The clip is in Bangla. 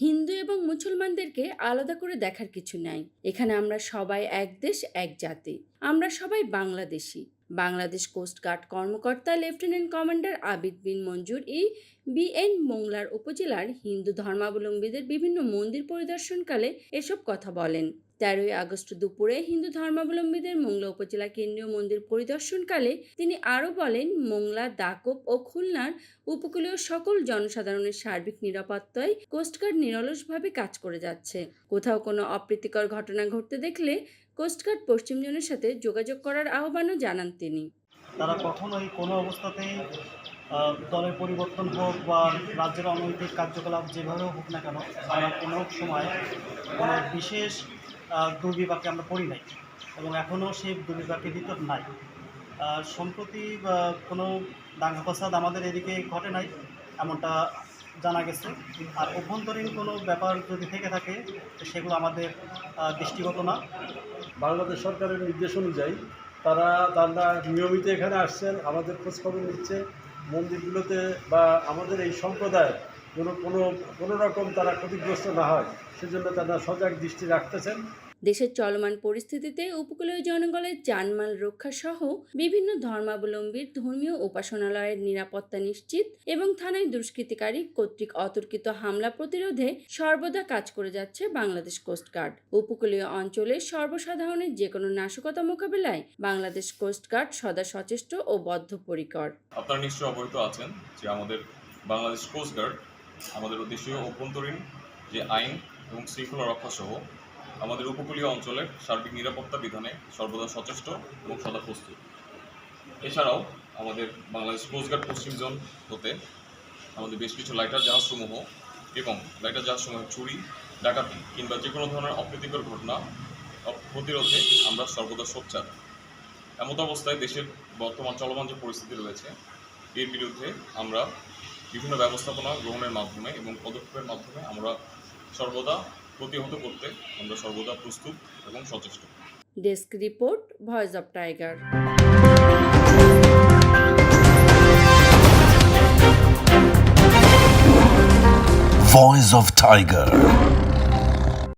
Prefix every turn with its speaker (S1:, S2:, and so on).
S1: হিন্দু এবং মুসলমানদেরকে আলাদা করে দেখার কিছু নাই। এখানে আমরা সবাই এক দেশ, এক জাতি। আমরা সবাই বাংলাদেশি। বাংলাদেশ কোস্টগার্ড কর্মকর্তা লেফটেন্যান্ট কমান্ডার আবিদ বিন মঞ্জুর ই বিএন মোংলার উপজেলার হিন্দু ধর্মাবলম্বীদের বিভিন্ন মন্দির পরিদর্শনকালে এসব কথা বলেন। তেরোই আগস্ট দুপুরে হিন্দু ধর্মাবলম্বীদের মোংলা উপজেলা কেন্দ্রীয় মন্দির পরিদর্শনকালে তিনি আরও বলেন, মোংলা দাকব ও খুলনার উপকূলীয় সকল জনসাধারণের সার্বিক নিরাপত্তায় কোস্টগার্ড নিরলসভাবে কাজ করে যাচ্ছে। কোথাও কোনো অপ্রীতিকর ঘটনা ঘটতে দেখলে কোস্টগার্ড পশ্চিম জোনের সাথে যোগাযোগ করার আহ্বানও জানান তিনি।
S2: তারা কখনোই কোনো অবস্থাতেই দলের পরিবর্তন হোক বা রাজ্যের অনৈতিক কার্যকলাপ যেভাবে হোক না কেন, আমরা কোনো সময় কোনো বিশেষ দুর্বিপাকে আমরা পড়ি নাই এবং এখনও সেই দুর্বিপাকের ভিতর নাই। সম্প্রতি কোনো দাঙ্গা ফাসাদ আমাদের এদিকে ঘটে নাই, এমনটা জানা গেছে। আর অভ্যন্তরীণ কোনো ব্যাপার যদি থেকে থাকে, সেগুলো আমাদের দৃষ্টিগত না।
S3: বাংলাদেশ সরকারের নির্দেশ অনুযায়ী তারা তারা নিয়মিত এখানে আসছেন, আমাদের খোঁজখবর নিচ্ছে, মন্দিরগুলোতে বা আমাদের এই সম্প্রদায় কোনো কোনো কোনো রকম তারা ক্ষতিগ্রস্ত না হয়। সেজন্য তারা সজাগ দৃষ্টি রাখতেছেন।
S1: দেশের চলমান পরিস্থিতিতে উপকূলীয় জনগণের জানমাল রক্ষা সহ বিভিন্ন ধর্মাবলম্বীর ধর্মীয় উপাসনালয়ের নিরাপত্তা নিশ্চিত এবং থানায় দুষ্কৃতিকারী কর্তৃক অতর্কিত হামলা প্রতিরোধে সর্বদা কাজ করে যাচ্ছে বাংলাদেশ কোস্টগার্ড উপকূলীয় অঞ্চলের সর্বসাধারণের যে কোনো নাশকতা মোকাবেলায় বাংলাদেশ কোস্টগার্ড সদা সচেষ্ট ও বদ্ধপরিকর।
S4: আপনারা নিশ্চয়ই অবহিত আছেন যে আমাদের বাংলাদেশ কোস্টগার্ড আমাদের দেশীয় অভ্যন্তরীণ যে আইন এবং শৃঙ্খলা রক্ষা সহ আমাদের উপকূলীয় অঞ্চলের সার্বিক নিরাপত্তা বিধানে সর্বদা সচেষ্ট এবং সদা প্রস্তুত। এছাড়াও আমাদের বাংলাদেশ কোস্টগার্ড পশ্চিম জোন হতে আমাদের বেশ কিছু লাইটার জাহাজসমূহ এবং লাইটার জাহাজসমূহের চুরি ডাকাতি কিংবা যে কোনো ধরনের অপ্রীতিকর ঘটনা প্রতিরোধে আমরা সর্বদা সোচ্চার। এমত অবস্থায় দেশের বর্তমান চলমান যে পরিস্থিতি রয়েছে, এর বিরুদ্ধে আমরা বিভিন্ন ব্যবস্থাপনা গ্রহণের মাধ্যমে এবং পদক্ষেপের মাধ্যমে আমরা সর্বদা প্রতিহত করতে আমরা সর্বদা প্রস্তুত এবং সচেষ্ট
S1: desk report voice of tiger
S5: Voice of Tiger.